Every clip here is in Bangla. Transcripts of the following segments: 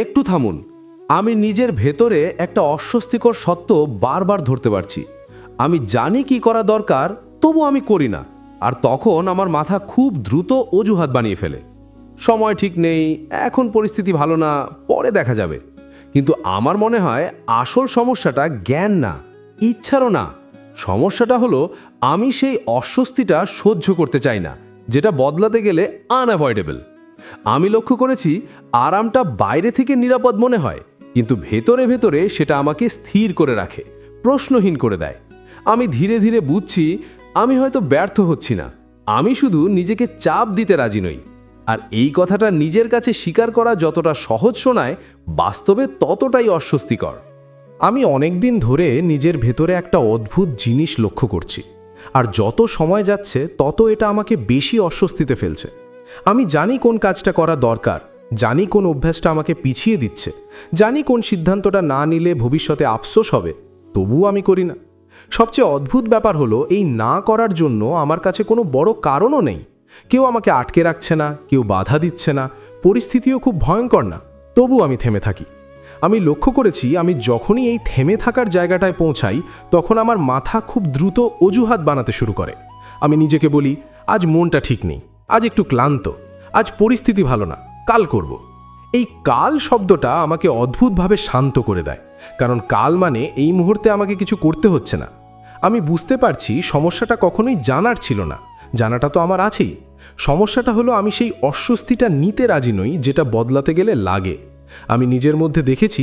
একটু থামুন। আমি নিজের ভেতরে একটা অস্বস্তিকর সত্য বারবার ধরতে পারছি। আমি জানি কি করা দরকার, তবু আমি করি না। আর তখন আমার মাথা খুব দ্রুত অজুহাত বানিয়ে ফেলে। সময় ঠিক নেই, এখন পরিস্থিতি ভালো না, পরে দেখা যাবে। কিন্তু আমার মনে হয় আসল সমস্যাটা জ্ঞান না, ইচ্ছারও না। সমস্যাটা হলো, আমি সেই অস্বস্তিটা সহ্য করতে চাই না, যেটা বদলাতে গেলে আনঅ্যাভয়েডেবল আমি লক্ষ্য করেছি আরামটা বাইরে থেকে নিরাপদ মনে হয়, কিন্তু ভেতরে ভেতরে সেটা আমাকে স্থির করে রাখে, প্রশ্নহীন করে দেয়। আমি ধীরে ধীরে বুঝছি, আমি হয়তো ব্যর্থ হচ্ছি না, আমি শুধু নিজেকে চাপ দিতে রাজি নই। আর এই কথাটা নিজের কাছে স্বীকার করা যতটা সহজ শোনায়, বাস্তবে ততটাই অস্বস্তিকর। আমি অনেক দিন ধরে নিজের ভেতরে একটা অদ্ভুত জিনিস লক্ষ্য করছি, আর যত সময় যাচ্ছে, তত এটা আমাকে বেশি অস্বস্তিতে ফেলছে। আমি জানি কোন কাজটা করা দরকার, জানি কোন অভ্যাসটা আমাকে পিছিয়ে দিচ্ছে, জানি কোন সিদ্ধান্তটা না নিলে ভবিষ্যতে আফসোস হবে, তবুও আমি করি না। সবচেয়ে অদ্ভুত ব্যাপার হলো, এই না করার জন্য আমার কাছে কোনো বড় কারণও নেই। কেউ আমাকে আটকে রাখছে না, কেউ বাধা দিচ্ছে না, পরিস্থিতিও খুব ভয়ঙ্কর না তবু আমি থেমে থাকি। আমি লক্ষ্য করেছি, আমি যখনই এই থেমে থাকার জায়গাটায় পৌঁছাই, তখন আমার মাথা খুব দ্রুত অজুহাত বানাতে শুরু করে। আমি নিজেকে বলি, আজ মনটা ঠিক নেই। আজ একটু ক্লান্ত, আজ পরিস্থিতি ভালো না, কাল করব। এই কাল শব্দটা আমাকে অদ্ভুতভাবে শান্ত করে দেয়, কারণ কাল মানে এই মুহূর্তে আমাকে কিছু করতে হচ্ছে না। আমি বুঝতে পারছি সমস্যাটা কখনোই জানার ছিল না, জানাটা তো আমার আছেই। সমস্যাটা হলো আমি সেই অস্বস্তিটা নিতে রাজি নই, যেটা বদলাতে গেলে লাগে। আমি নিজের মধ্যে দেখেছি,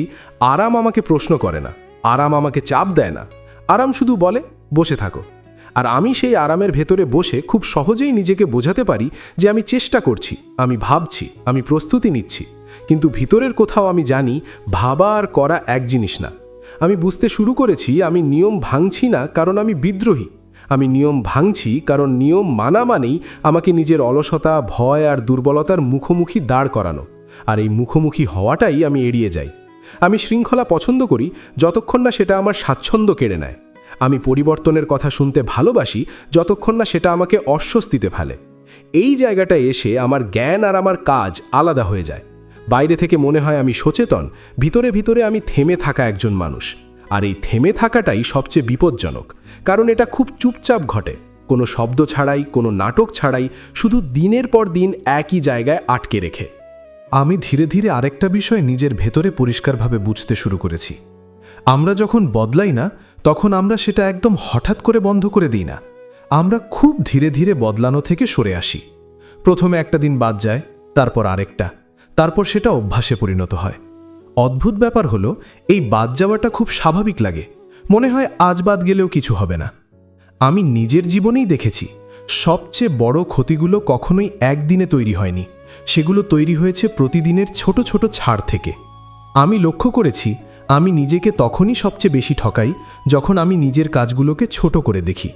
আরাম আমাকে প্রশ্ন করে না, আরাম আমাকে চাপ দেয় না। আরাম শুধু বলে, বসে থাকো। আর আমি সেই আরামের ভেতরে বসে খুব সহজেই নিজেকে বোঝাতে পারি যে আমি চেষ্টা করছি, আমি ভাবছি, আমি প্রস্তুতি নিচ্ছি। কিন্তু ভিতরের কোথাও আমি জানি ভাবা আর করা এক জিনিস না। আমি বুঝতে শুরু করেছি আমি নিয়ম ভাঙছি না কারণ আমি বিদ্রোহী। আমি নিয়ম ভাঙছি কারণ নিয়ম মানা মানেই আমাকে নিজের অলসতা, ভয় আর দুর্বলতার মুখোমুখি দাঁড় করানো। আর এই মুখোমুখি হওয়াটাই আমি এড়িয়ে যাই। আমি শৃঙ্খলা পছন্দ করি যতক্ষণ না সেটা আমার স্বাচ্ছন্দ্য কেড়ে নেয়। আমি পরিবর্তনের কথা শুনতে ভালোবাসি যতক্ষণ না সেটা আমাকে অস্বস্তিতে ফেলে। এই জায়গাটায় এসে আমার জ্ঞান আর আমার কাজ আলাদা হয়ে যায়। বাইরে থেকে মনে হয় আমি সচেতন, ভিতরে ভিতরে আমি থেমে থাকা একজন মানুষ। আর এই থেমে থাকাটাই সবচেয়ে বিপজ্জনক, কারণ এটা খুব চুপচাপ ঘটে। কোনো শব্দ ছাড়াই, কোনো নাটক ছাড়াই, শুধু দিনের পর দিন একই জায়গায় আটকে রেখে। আমি ধীরে ধীরে আরেকটা বিষয় নিজের ভেতরে পরিষ্কারভাবে বুঝতে শুরু করেছি। আমরা যখন বদলাই না তখন আমরা সেটা একদম হঠাৎ করে বন্ধ করে দিই না। আমরা খুব ধীরে ধীরে বদলানো থেকে সরে আসি। প্রথমে একটা দিন বাদ যায়, তারপর আরেকটা, তারপর সেটা অভ্যাসে পরিণত হয়। অদ্ভুত ব্যাপার হলো, এই বাদ যাওয়াটা খুব স্বাভাবিক লাগে। মনে হয় আজ বাদ গেলেও কিছু হবে না। আমি নিজের জীবনেই দেখেছি, সবচেয়ে বড় ক্ষতিগুলো কখনোই একদিনে তৈরি হয়নি। সেগুলো তৈরি হয়েছে প্রতিদিনের ছোট ছোট ছাড় থেকে। আমি লক্ষ্য করেছি আমি নিজেকে তখনই সবচেয়ে বেশি ঠকাই যখন আমি নিজের কাজগুলোকে ছোট করে দেখি।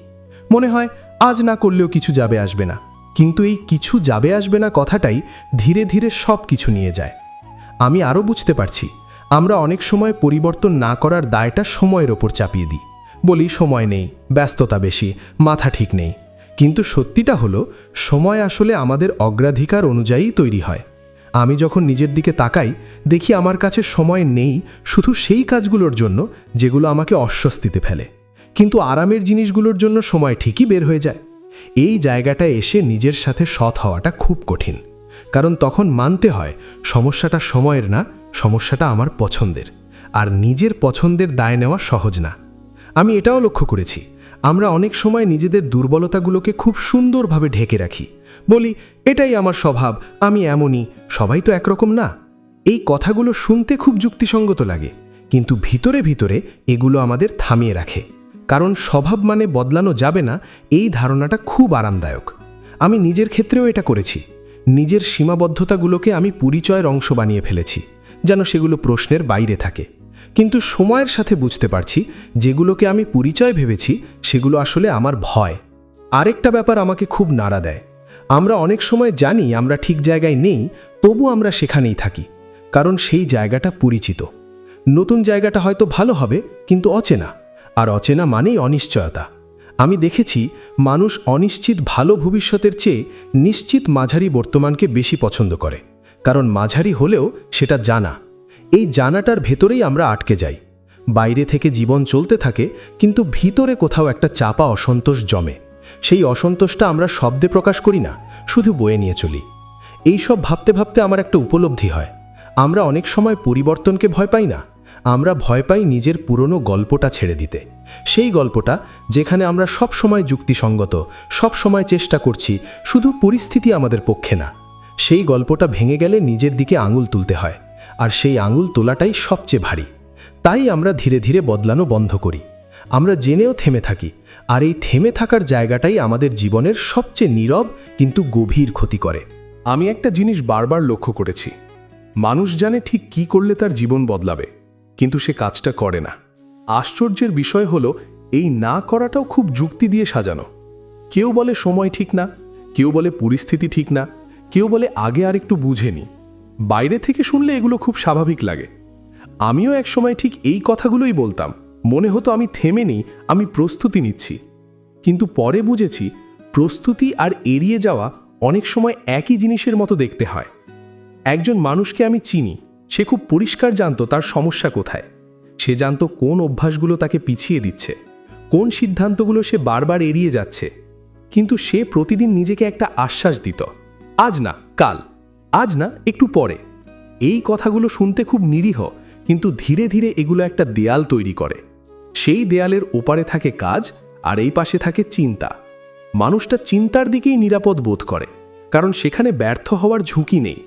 মনে হয়, আজ না করলেও কিছু যাবে আসবে না। কিন্তু এই কিছু যাবে আসবে না কথাটাই ধীরে ধীরে সব কিছু নিয়ে যায়। আমি আরও বুঝতে পারছি, আমরা অনেক সময় পরিবর্তন না করার দায়টা সময়ের ওপর চাপিয়ে দিই। বলি, সময় নেই, ব্যস্ততা বেশি, মাথা ঠিক নেই। কিন্তু সত্যিটা হলো, সময় আসলে আমাদের অগ্রাধিকার অনুযায়ী তৈরি হয়। আমি যখন নিজের দিকে তাকাই, দেখি আমার কাছে সময় নেই শুধু সেই কাজগুলোর জন্য যেগুলো আমাকে অস্বস্তিতে ফেলে। কিন্তু আরামের জিনিসগুলোর জন্য সময় ঠিকই বের হয়ে যায়। এই জায়গাটায় এসে নিজের সাথে সৎ হওয়াটা খুব কঠিন। কারণ তখন মানতে হয়, সমস্যাটা সময়ের না, সমস্যাটা আমার পছন্দের। আর নিজের পছন্দের দায় নেওয়া সহজ না। আমি এটাও লক্ষ্য করেছি। আমরা অনেক সময় নিজেদের দুর্বলতাগুলোকে খুব সুন্দরভাবে ঢেকে রাখি। বলি, এটাই আমার স্বভাব, আমি এমনই, সবাই তো একরকম না। এই কথাগুলো শুনতে খুব যুক্তিসঙ্গত লাগে, কিন্তু ভিতরে ভিতরে এগুলো আমাদের থামিয়ে রাখে। কারণ স্বভাব মানে বদলানো যাবে না, এই ধারণাটা খুব আরামদায়ক। আমি নিজের ক্ষেত্রেও এটা করেছি। নিজের সীমাবদ্ধতাগুলোকে আমি পরিচয়ের অংশ বানিয়ে ফেলেছি, যেন সেগুলো প্রশ্নের বাইরে থাকে। কিন্তু সময়ের সাথে বুঝতে পারছি, যেগুলোকে আমি পরিচয় ভেবেছি, সেগুলো আসলে আমার ভয়। আরেকটা ব্যাপার আমাকে খুব নাড়া দেয়। আমরা অনেক সময় জানি আমরা ঠিক জায়গায় নেই, তবু আমরা সেখানেই থাকি, কারণ সেই জায়গাটা পরিচিত। নতুন জায়গাটা হয়তো ভালো হবে, কিন্তু অচেনা। আর অচেনা মানেই অনিশ্চয়তা। আমি দেখেছি, মানুষ অনিশ্চিত ভালো ভবিষ্যতের চেয়ে নিশ্চিত মাঝারি বর্তমানকে বেশি পছন্দ করে, কারণ মাঝারি হলেও সেটা জানা। এই জানাটার ভেতরেই আমরা আটকে যাই। বাইরে থেকে জীবন চলতে থাকে, কিন্তু ভিতরে কোথাও একটা চাপা অসন্তোষ জমে। সেই অসন্তোষটা আমরা শব্দে প্রকাশ করি না, শুধু বয়ে নিয়ে চলি। এই সব ভাবতে ভাবতে আমার একটা উপলব্ধি হয়। আমরা অনেক সময় পরিবর্তনকে ভয় পাই না। আমরা ভয় পাই নিজের পুরনো গল্পটা ছেড়ে দিতে। সেই গল্পটা যেখানে আমরা সব সময় যুক্তিসঙ্গত, সব সময় চেষ্টা করছি, শুধু পরিস্থিতি আমাদের পক্ষে না। সেই গল্পটা ভেঙে গেলে নিজের দিকে আঙুল তুলতে হয়। আর সেই আঙুল তোলাটাই সবচেয়ে ভারী। তাই আমরা ধীরে ধীরে বদলানো বন্ধ করি। আমরা জেনেও থেমে থাকি। আর এই থেমে থাকার জায়গাটাই আমাদের জীবনের সবচেয়ে নীরব কিন্তু গভীর ক্ষতি করে। আমি একটা জিনিস বারবার লক্ষ্য করেছি। মানুষ জানে ঠিক কি করলে তার জীবন বদলাবে, কিন্তু সে কাজটা করে না। আশ্চর্যের বিষয় হলো, এই না করাটাও খুব যুক্তি দিয়ে সাজানো। কেউ বলে সময় ঠিক না, কেউ বলে পরিস্থিতি ঠিক না, কেউ বলে আগে আর একটু বুঝেনি বাইরে থেকে শুনলে এগুলো খুব স্বাভাবিক লাগে। আমিও একসময় ঠিক এই কথাগুলোই বলতাম। মনে হতো আমি থেমে নেই, আমি প্রস্তুতি নিচ্ছি। কিন্তু পরে বুঝেছি, প্রস্তুতি আর এড়িয়ে যাওয়া অনেক সময় একই জিনিসের মতো দেখতে হয়। একজন মানুষকে আমি চিনি, সে খুব পরিষ্কার জানত তার সমস্যা কোথায়। সে জানত কোন অভ্যাসগুলো তাকে পিছিয়ে দিচ্ছে, কোন সিদ্ধান্তগুলো সে বারবার এড়িয়ে যাচ্ছে। কিন্তু সে প্রতিদিন নিজেকে একটা আশ্বাস দিত, আজ না, কাল। আজ না, একটু পরে। এই কথাগুলো শুনতে খুব নিরীহ, কিন্তু ধীরে ধীরে এগুলো একটা দেয়াল তৈরি করে। সেই দেয়ালের ওপারে থাকে কাজ, আর এই পাশে থাকে চিন্তা। মানুষটা চিন্তার দিকেই নিরাপদ বোধ করে, কারণ সেখানে ব্যর্থ হওয়ার ঝুঁকি নেই।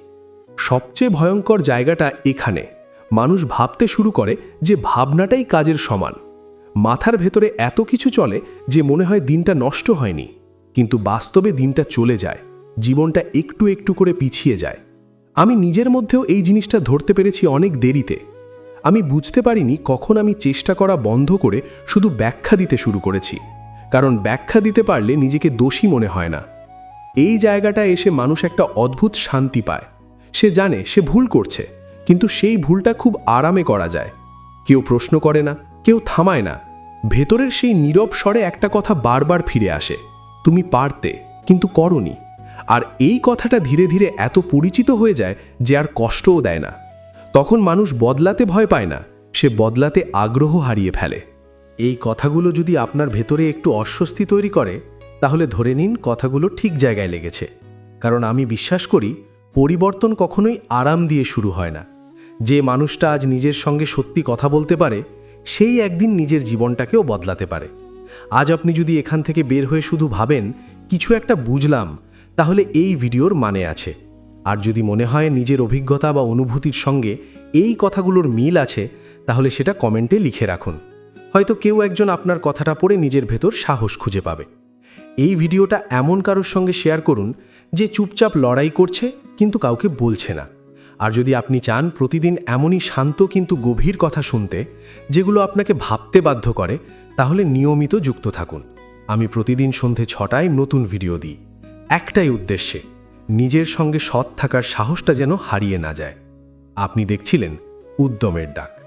সবচেয়ে ভয়ঙ্কর জায়গাটা এখানে। মানুষ ভাবতে শুরু করে যে ভাবনাটাই কাজের সমান। মাথার ভেতরে এত কিছু চলে যে মনে হয় দিনটা নষ্ট হয়নি, কিন্তু বাস্তবে দিনটা চলে যায়। জীবনটা একটু একটু করে পিছিয়ে যায়। আমি নিজের মধ্যেও এই জিনিসটা ধরতে পেরেছি অনেক দেরিতে। আমি বুঝতে পারিনি কখন আমি চেষ্টা করা বন্ধ করে শুধু ব্যাখ্যা দিতে শুরু করেছি। কারণ ব্যাখ্যা দিতে পারলে নিজেকে দোষী মনে হয় না। এই জায়গাটা এসে মানুষ একটা অদ্ভুত শান্তি পায়। সে জানে, সে ভুল করছে, কিন্তু সেই ভুলটা খুব আরামে করা যায়। কেউ প্রশ্ন করে না, কেউ থামায় না। ভেতরের সেই নীরব স্বরে একটা কথা বারবার ফিরে আসে। তুমি পারতে, কিন্তু করনি। আর এই কথাটা ধীরে ধীরে এত পরিচিত হয়ে যায় যে আর কষ্টও দেয় না। তখন মানুষ বদলাতে ভয় পায় না, সে বদলাতে আগ্রহ হারিয়ে ফেলে। এই কথাগুলো যদি আপনার ভেতরে একটু অস্বস্তি তৈরি করে, তাহলে ধরে নিন কথাগুলো ঠিক জায়গায় লেগেছে। কারণ আমি বিশ্বাস করি, পরিবর্তন কখনোই আরাম দিয়ে শুরু হয় না। যে মানুষটা আজ নিজের সঙ্গে সত্যি কথা বলতে পারে, সেই একদিন নিজের জীবনটাকেও বদলাতে পারে। আজ আপনি যদি এখান থেকে বের হয়ে শুধু ভাবেন, কিছু একটা বুঝলাম তাহলে এই ভিডিওর মানে আছে। আর যদি মনে হয় নিজের অভিজ্ঞতা বা অনুভূতির সঙ্গে এই কথাগুলোর মিল আছে, তাহলে সেটা কমেন্টে লিখে রাখুন। হয়তো কেউ একজন আপনার কথাটা পড়ে নিজের ভেতর সাহস খুঁজে পাবে। এই ভিডিওটা এমন কারোর সঙ্গে শেয়ার করুন যে চুপচাপ লড়াই করছে কিন্তু কাউকে বলছে না। আর যদি আপনি চান প্রতিদিন এমনই শান্ত কিন্তু গভীর কথা শুনতে, যেগুলো আপনাকে ভাবতে বাধ্য করে, তাহলে নিয়মিত যুক্ত থাকুন। আমি প্রতিদিন সন্ধে ছটায় নতুন ভিডিও দিই। একটাই উদ্দেশ্যে, নিজের সঙ্গে সৎ থাকার সাহসটা যেন হারিয়ে না যায়। আপনি দেখছিলেন উদ্যমের ডাক।